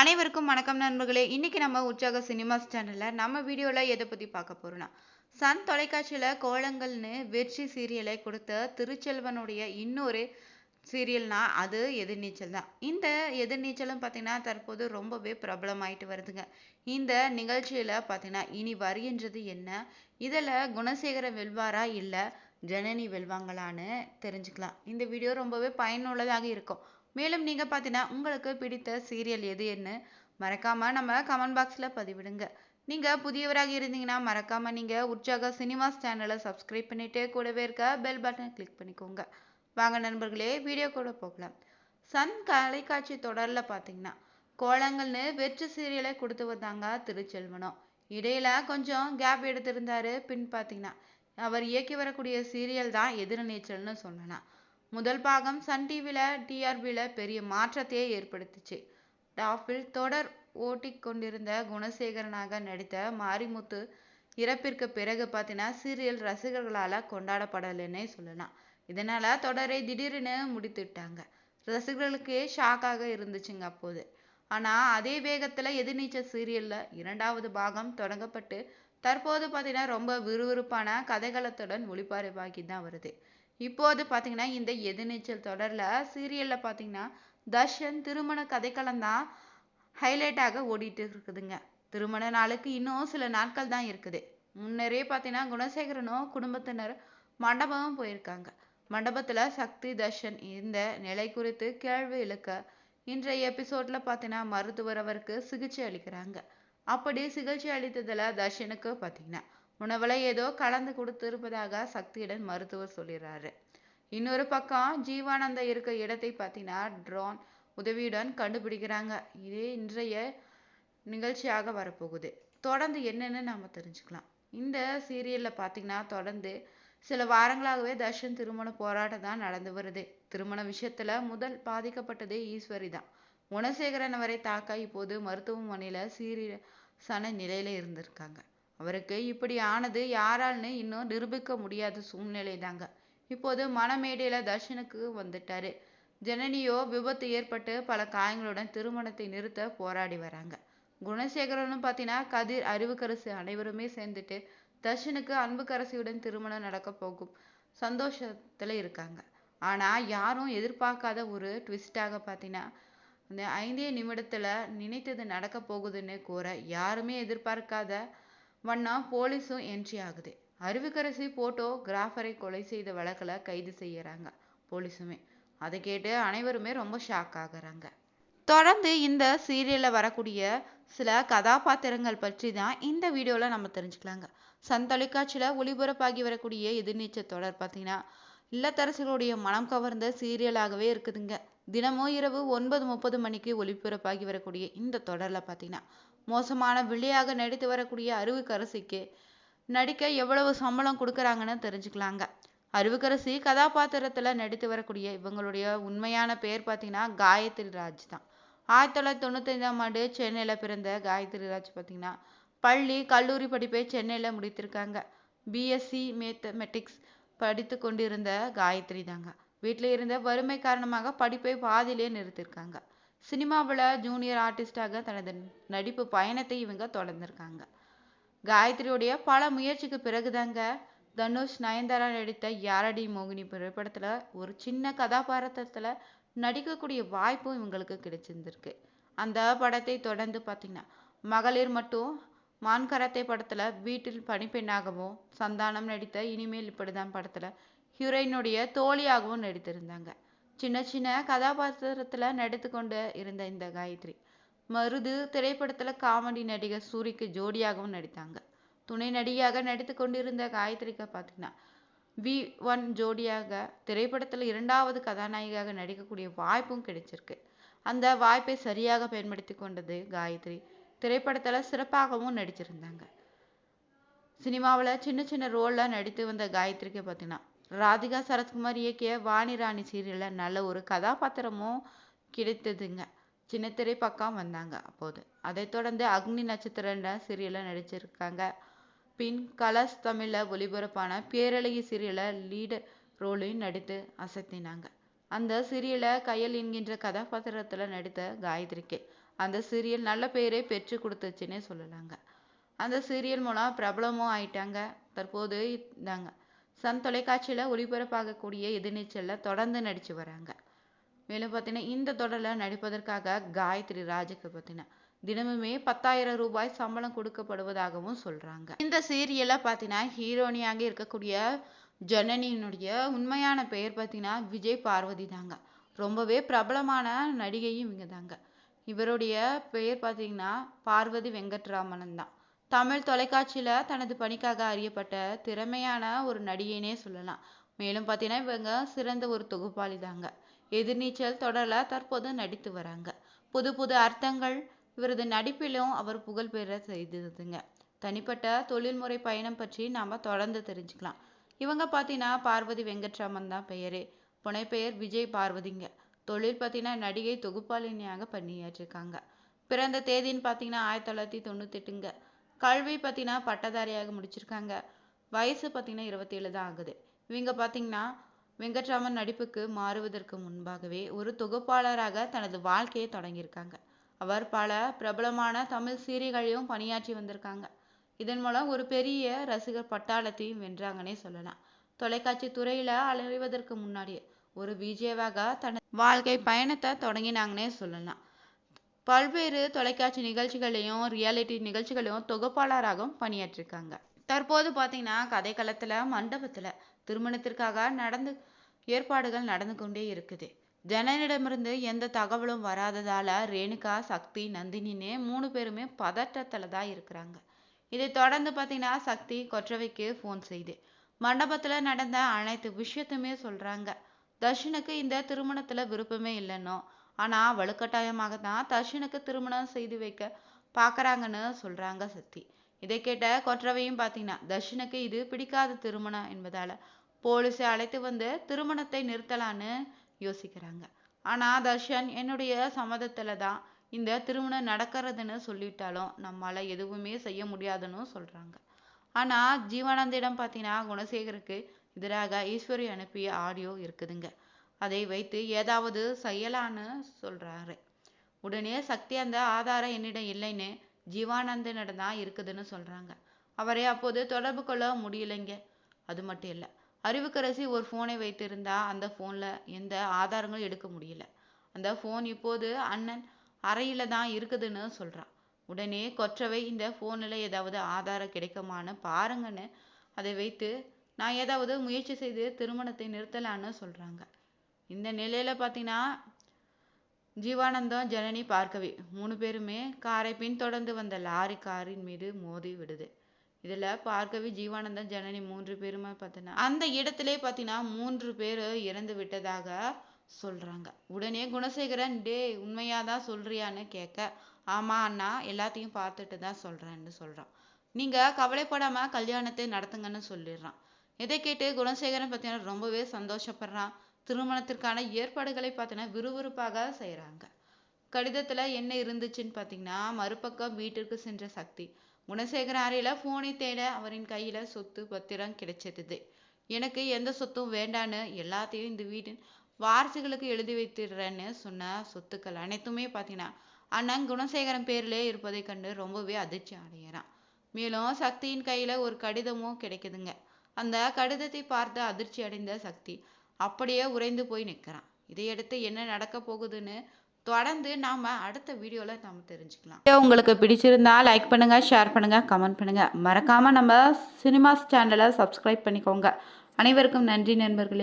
அனைவருக்கும் வணக்கம் நண்பர்களே. இன்னைக்கு நம்ம உற்சாக சினிமாஸ் சேனலில் நம்ம வீடியோவில் எதை பற்றி பார்க்க போகிறோம்னா சன் தொலைக்காட்சியில் கோலங்கள்னு வெற்றி சீரியலை கொடுத்த திருச்செல்வனுடைய இன்னொரு சீரியல்னா அது எதிர்நீச்சல் தான். இந்த எதிர்நீச்சலும் பார்த்தீங்கன்னா தற்போது ரொம்பவே பிரபலமாயிட்டு வருதுங்க. இந்த நிகழ்ச்சியில் பார்த்தீங்கன்னா இனி வருகின்றது என்ன? இதில் குணசேகர வெல்வாரா இல்லை ஜனனி வெல்வாங்களான்னு தெரிஞ்சுக்கலாம். இந்த வீடியோ ரொம்பவே பயனுள்ளதாக இருக்கும். மேலும் நீங்கள் பார்த்தீங்கன்னா உங்களுக்கு பிடித்த சீரியல் எது என்ன மறக்காமல் நம்ம கமெண்ட் பாக்ஸில் பதிவிடுங்க. நீங்கள் புதியவராக இருந்தீங்கன்னா மறக்காமல் நீங்கள் உற்சாக சினிமாஸ் சேனலை சப்ஸ்கிரைப் பண்ணிவிட்டு கூடவே இருக்க பெல் பட்டனை கிளிக் பண்ணிக்கோங்க. வாங்க நண்பர்களே வீடியோ கூட போகலாம். சன் கலைக்காட்சி தொடரில் பார்த்தீங்கன்னா கோலங்கள்னு வெற்றி சீரியலை கொடுத்து வந்தாங்க திருச்செல்வனம். இடையில கொஞ்சம் கேப் எடுத்திருந்தாரு. பின் பார்த்தீங்கன்னா அவர் இயக்கி வரக்கூடிய சீரியல் தான் எதிர்நீச்சல்னு சொல்லலாம் முதல் பாகம் சன் டிவியில் டிஆர்பியில் பெரிய மாற்றத்தையே ஏற்படுத்துச்சு. டாஃபில் தொடர் ஓட்டிக் கொண்டிருந்த குணசேகரனாக நடித்த மாரிமுத்து இறப்பிற்கு பிறகு பார்த்தீங்கன்னா சீரியல் ரசிகர்களால் கொண்டாடப்படலைன்னே சொல்லலாம். இதனால் தொடரை திடீர்னு முடித்துட்டாங்க ரசிகர்களுக்கே ஷாக்காக இருந்துச்சுங்க அப்போது. ஆனால் அதே வேகத்தில் எதிர்நீச்சல் சீரியலில் இரண்டாவது பாகம் தொடங்கப்பட்டு தற்போது பார்த்தீங்கன்னா ரொம்ப விறுவிறுப்பான கதைகளத்துடன் ஒளிபரப்பாகி தான் வருது. இப்போது பார்த்தீங்கன்னா இந்த எதிர்நீச்சல் தொடரில் சீரியலில் பார்த்தீங்கன்னா தர்ஷன் திருமண கதைக்களம் தான் ஹைலைட்டாக ஓடிட்டு இருக்குதுங்க. திருமண நாளுக்கு இன்னும் சில நாட்கள் தான் இருக்குது. முன்னரே பார்த்தீங்கன்னா குணசேகரனும் குடும்பத்தினர் மண்டபமும் போயிருக்காங்க. மண்டபத்தில் சக்தி தர்ஷன் இந்த நிலை குறித்து கேள்வி இழுக்க இன்றைய எபிசோட்ல பார்த்தீங்கன்னா மருத்துவர் அவருக்கு சிகிச்சை அளிக்கிறாங்க. அப்படி சிகிச்சை அளித்ததில் தர்ஷனுக்கு பார்த்தீங்கன்னா உணவுல ஏதோ கலந்து கொடுத்திருப்பதாக சக்தியுடன் மருத்துவர் சொல்லிடுறாரு இன்னொரு பக்கம் ஜீவானந்தம் இருக்க இடத்தை பார்த்தீங்கன்னா ட்ரோன் உதவியுடன் கண்டுபிடிக்கிறாங்க. இதே இன்றைய நிகழ்ச்சியாக வரப்போகுது. தொடர்ந்து என்னென்னு நாம தெரிஞ்சுக்கலாம். இந்த சீரியல்ல பார்த்தீங்கன்னா தொடர்ந்து சில வாரங்களாகவே தர்ஷன் திருமண போராட்டம் தான் நடந்து வருது. திருமண விஷயத்துல முதல் பாதிக்கப்பட்டதே ஈஸ்வரி தான். குணசேகரன் வரை தாக்க இப்போது மருத்துவமனையில் சீரியஸான நிலையில இருந்திருக்காங்க. அவருக்கு இப்படி ஆனது யாரால்னு இன்னும் நிரூபிக்க முடியாத சூழ்நிலை தாங்க இப்போது மனமேடையில் தர்ஷனுக்கு வந்துட்டாரு. ஜனனியோ விபத்து ஏற்பட்டு பல காயங்களுடன் திருமணத்தை நிறுத்த போராடி வராங்க. குணசேகரனும் பார்த்தீங்கன்னா கதிர் அறிவுக்கரசு அனைவருமே சேர்ந்துட்டு தர்ஷனுக்கு அன்புக்கரசியுடன் திருமணம் நடக்க போகும் சந்தோஷத்தில் இருக்காங்க. ஆனால் யாரும் எதிர்பார்க்காத ஒரு ட்விஸ்டாக பார்த்தீங்கன்னா இந்த ஐந்தே நிமிடத்தில் நினைத்தது நடக்க போகுதுன்னு கூற யாருமே எதிர்பார்க்காத வண்ணா போலீஸும் என்ட்ரி ஆகுது. அருவிக்கரசி போட்டோ கிராஃபரை கொலை செய்த வழக்கில் கைது செய்யறாங்க போலீஸுமே. அதை கேட்டு அனைவருமே ரொம்ப ஷாக் ஆகுறாங்க. தொடர்ந்து இந்த சீரியலில் வரக்கூடிய சில கதாபாத்திரங்கள் பற்றி தான் இந்த வீடியோவில் நம்ம தெரிஞ்சுக்கலாங்க. சன் தொலைக்காட்சியில் ஒளிபரப்பாகி வரக்கூடிய எதிர்நீச்சல் தொடர் பார்த்தீங்கன்னா இல்லத்தரசிகளுடைய மனம் கவர்ந்த சீரியலாகவே இருக்குதுங்க. தினமும் இரவு ஒன்பது முப்பது மணிக்கு ஒளிபரப்பாகி வரக்கூடிய இந்த தொடரில் பார்த்தீங்கன்னா மோசமான வில்லியாக நடித்து வரக்கூடிய அறிவுக்கரசிக்கு நடிக்க எவ்வளவு சம்பளம் கொடுக்குறாங்கன்னு தெரிஞ்சுக்கலாங்க. அறிவுக்கரசி கதாபாத்திரத்தில் நடித்து வரக்கூடிய இவங்களுடைய உண்மையான பெயர் பார்த்தீங்கன்னா காயத்ரி ராஜ் தான். ஆயிரத்தி தொள்ளாயிரத்தி தொண்ணூத்தைந்தாம் ஆண்டு சென்னையில் பிறந்த காயத்ரி ராஜ் பார்த்தீங்கன்னா பள்ளி கல்லூரி படிப்பை சென்னையில் முடித்திருக்காங்க. பிஎஸ்சி மேத்தமெட்டிக்ஸ் படித்து கொண்டிருந்த காயத்ரி தாங்க. வீட்டில் இருந்த வறுமை காரணமாக படிப்பை பாதியிலே நிறுத்திருக்காங்க. சினிமாவில் ஜூனியர் ஆர்டிஸ்டாக தனது நடிப்பு பயணத்தை இவங்க தொடர்ந்திருக்காங்க. காயத்ரியுடைய பல முயற்சிக்கு பிறகுதாங்க தனுஷ் நயன்தாரா நடித்த யாரடி மோகினி திரைப்படத்தில் ஒரு சின்ன கதாபாத்திரத்தில் நடிக்கக்கூடிய வாய்ப்பும் இவங்களுக்கு கிடைச்சிருந்திருக்கு. அந்த படத்தை தொடர்ந்து பார்த்தீங்கன்னா மகளிர் மட்டும் மான்கரத்தை படத்தில் வீட்டில் பணிப்பெண்ணாகவும் சந்தானம் நடித்த இனிமேல் இப்படிதான் படத்தில் ஹீரோயினுடைய தோழியாகவும் நடித்திருந்தாங்க. சின்ன சின்ன கதாபாத்திரத்தில் நடித்து கொண்டு இருந்த இந்த காயத்ரி. மருது திரைப்படத்தில் காமெடி நடிகர் சூரிக்கு ஜோடியாகவும் நடித்தாங்க. துணை நடிகையாக நடித்து கொண்டிருந்த காயத்ரிக்கு பார்த்தீங்கன்னா வி ஒன் ஜோடியாக திரைப்படத்தில் இரண்டாவது கதாநாயகியாக நடிக்கக்கூடிய வாய்ப்பும் கிடைச்சிருக்கு. அந்த வாய்ப்பை சரியாக பயன்படுத்தி கொண்டது காயத்ரி. திரைப்படத்தில் சிறப்பாகவும் நடிச்சிருந்தாங்க. சினிமாவில் சின்ன சின்ன ரோலில் நடித்து வந்த காயத்ரிக்கு பார்த்தீங்கன்னா ராதிகா சரத்குமார் இயக்கிய வாணி ராணி சீரியலில் நல்ல ஒரு கதாபாத்திரமும் கிடைத்ததுங்க. சின்னத்திரை பக்கம் வந்தாங்க அப்போது. அதைத் தொடர்ந்து அக்னி நட்சத்திரன்ற சீரியலில் நடிச்சிருக்காங்க. பின் கலர்ஸ் தமிழில் ஒளிபரப்பான பேரழகி சீரியலில் லீடர் ரோலையும் நடித்து அசத்தினாங்க. அந்த சீரியலை கையல் என்கின்ற கதாபாத்திரத்தில் நடித்த காயத்ரிக்கு அந்த சீரியல் நல்ல பெயரை பெற்று கொடுத்துச்சுன்னே சொல்லலாங்க. அந்த சீரியல் மூலம் பிரபலமும் ஆயிட்டாங்க. தற்போது இதாங்க சன் தொலைக்காட்சியில் ஒளிபரப்பாகக்கூடிய எதிர்நீச்சலில் தொடர்ந்து நடித்து வராங்க. மேலும் பார்த்தீங்கன்னா இந்த தொடரில் நடிப்பதற்காக காயத்ரி ராஜுக்கு பார்த்தீங்கன்னா தினமுமே பத்தாயிரம் ரூபாய் சம்பளம் கொடுக்கப்படுவதாகவும் சொல்கிறாங்க இந்த சீரியலில் பார்த்தீங்கன்னா ஹீரோனியாக இருக்கக்கூடிய ஜனனியினுடைய உண்மையான பெயர் பார்த்தீங்கன்னா விஜய் பார்வதி தாங்க. ரொம்பவே பிரபலமான நடிகையும் இவங்க தாங்க. இவருடைய பெயர் பார்த்தீங்கன்னா பார்வதி வெங்கட்ராமனன் தான். தமிழ் தொலைக்காட்சியில் தனது பணிக்காக அறியப்பட்ட திறமையான ஒரு நடிகைனே சொல்லலாம். மேலும் பார்த்தீங்கன்னா இவங்க சிறந்த ஒரு தொகுப்பாளி தாங்க எதிர்நீச்சல் தொடரில் தற்போது நடித்து வராங்க. புது புது அர்த்தங்கள் இவரது நடிப்பிலும் அவர் புகழ் பெற செய்ததுங்க. தனிப்பட்ட தொழில்முறை பயணம் பற்றி நாம் தொடர்ந்து தெரிஞ்சுக்கலாம். இவங்க பார்த்தீங்கன்னா பார்வதி வெங்கட்ராமன் தான் பெயரே. புனைப்பெயர் விஜய் பார்வதிங்க. தொழில் பார்த்தீங்கன்னா நடிகை தொகுப்பாளினியாக பணியாற்றிருக்காங்க. பிறந்த தேதின்னு பார்த்தீங்கன்னா ஆயிரத்தி தொள்ளாயிரத்தி தொண்ணூத்தெட்டுங்க. கல்வி பார்த்தீங்கன்னா பட்டதாரியாக முடிச்சிருக்காங்க. வயசு பார்த்தீங்கன்னா இருபத்தேழு தான் ஆகுது. இவங்க பார்த்தீங்கன்னா வெங்கட்ராமன் நடிப்புக்கு மாறுவதற்கு முன்பாகவே ஒரு தொகுப்பாளராக தனது வாழ்க்கையை தொடங்கியிருக்காங்க. அவர் பல பிரபலமான தமிழ் சீரியல்களையும் பணியாற்றி வந்திருக்காங்க. இதன் மூலம் ஒரு பெரிய ரசிகர் பட்டாளத்தையும் வென்றாங்கன்னே சொல்லலாம். தொலைக்காட்சி துறையில அலைவதற்கு முன்னாடியே ஒரு விஜயவாக தனது வாழ்க்கை பயணத்தை தொடங்கினாங்கன்னே சொல்லலாம். பல்வேறு தொலைக்காட்சி நிகழ்ச்சிகளையும் ரியாலிட்டி நிகழ்ச்சிகளையும் தொகுப்பாளராகவும் பணியாற்றிருக்காங்க. தற்போது பார்த்தீங்கன்னா கதைக்களத்தில் மண்டபத்தில் திருமணத்திற்காக நடந்து ஏற்பாடுகள் நடந்து கொண்டே இருக்குது. ஜனனிடமிருந்து எந்த தகவலும் வராததால ரேணுகா சக்தி நந்தினின்னு மூணு பேருமே பதட்டத்தில் தான் இருக்கிறாங்க. இதை தொடர்ந்து பார்த்தீங்கன்னா சக்தி கொற்றவைக்கு ஃபோன் செய்து மண்டபத்தில் நடந்த அனைத்து விஷயத்தையுமே சொல்கிறாங்க தர்ஷனுக்கு இந்த திருமணத்தில் விருப்பமே இல்லைன்னோ ஆனால் வலுக்கட்டாயமாக தான் தர்ஷனுக்கு திருமணம் செய்து வைக்க பார்க்குறாங்கன்னு சொல்கிறாங்க சக்தி இதை கேட்ட கொற்றவையும் பார்த்தீங்கன்னா தர்ஷனுக்கு இது பிடிக்காத திருமணம் என்பதால் போலீஸை அழைத்து வந்து திருமணத்தை நிறுத்தலான்னு யோசிக்கிறாங்க. ஆனால் தர்ஷன் என்னுடைய சம்மதத்தில் தான் இந்த திருமணம் நடக்கிறதுன்னு சொல்லிட்டாலும் நம்மளால் எதுவுமே செய்ய முடியாதுன்னு சொல்கிறாங்க ஆனால் ஜீவானந்திடம் பார்த்தீங்கன்னா குணசேகருக்கு எதிராக ஈஸ்வரி அனுப்பிய ஆடியோ இருக்குதுங்க. அதை வைத்து ஏதாவது செய்யலான்னு சொல்கிறாரு உடனே சக்தி அந்த ஆதாரம் என்னிடம் இல்லைன்னு ஜீவானந்தனிடம் தான் இருக்குதுன்னு சொல்கிறாங்க அவரை அப்போது தொடர்பு கொள்ள முடியலைங்க. அது மட்டும் இல்லை அறிவுக்கரசி ஒரு ஃபோனை வைத்திருந்தா அந்த ஃபோனில் எந்த ஆதாரங்களும் எடுக்க முடியல. அந்த ஃபோன் இப்போது அண்ணன் அறையில் தான் இருக்குதுன்னு சொல்கிறான் உடனே கொற்றவை இந்த ஃபோனில் ஏதாவது ஆதாரம் கிடைக்குமான்னு பாருங்கன்னு அதை வைத்து நான் ஏதாவது முயற்சி செய்து திருமணத்தை நிறுத்தலான்னு சொல்கிறாங்க இந்த நிலையில் பார்த்தீங்கன்னா ஜீவானந்தம் ஜனனி பார்க்கவி மூணு பேருமே காரை பின்தொடர்ந்து வந்த லாரி காரின் மீது மோதி விடுது. இதில் பார்க்கவி ஜீவானந்தம் ஜனனி மூன்று பேருமே பார்த்தீங்கன்னா அந்த இடத்திலே பார்த்தீங்கன்னா மூன்று பேர் இறந்து விட்டதாக சொல்கிறாங்க உடனே குணசேகரன் டே உண்மையாக தான் சொல்கிறியான்னு கேட்க ஆமாம் அண்ணா எல்லாத்தையும் பார்த்துட்டு தான் சொல்கிறேன்னு சொல்கிறான் நீங்கள் கவலைப்படாமல் கல்யாணத்தை நடத்துங்கன்னு சொல்லிடுறான். இதை கேட்டு குணசேகரன் பார்த்தீங்கன்னா ரொம்பவே சந்தோஷப்படுறான். திருமணத்திற்கான ஏற்பாடுகளை பார்த்தீங்கன்னா விறுவிறுப்பாக செய்கிறாங்க கடிதத்தில் என்ன இருந்துச்சுன்னு பார்த்தீங்கன்னா மறுபக்கம் வீட்டிற்கு சென்ற சக்தி. குணசேகர அறையில் ஃபோனை தேட அவரின் கையில் சொத்து பத்திரம் கிடைச்சிருது எனக்கு எந்த சொத்தும் வேண்டான்னு எல்லாத்தையும் இந்த வீட்டின் வாரிசுகளுக்கு எழுதி வைத்திடுறேன்னு சொன்ன சொத்துக்கள் அனைத்துமே பார்த்தீங்கன்னா அண்ணன் குணசேகரன் பேரிலே இருப்பதை கண்டு ரொம்பவே அதிர்ச்சி அடைகிறான். மேலும் சக்தியின் கையில் ஒரு கடிதமும் கிடைக்குதுங்க. அந்த கடிதத்தை பார்த்து அதிர்ச்சி அடைந்த சக்தி அப்படியே உறைந்து போய் நிற்கிறான். இதையடுத்து என்ன நடக்க போகுதுன்னு தொடர்ந்து நாம் அடுத்த வீடியோவில் நாம் தெரிஞ்சுக்கலாம். உங்களுக்கு பிடிச்சிருந்தா லைக் பண்ணுங்கள் ஷேர் பண்ணுங்கள் கமெண்ட் பண்ணுங்கள் மறக்காமல் நம்ம சினிமாஸ் சேனலை சப்ஸ்கிரைப் பண்ணிக்கோங்க. அனைவருக்கும் நன்றி நண்பர்களே.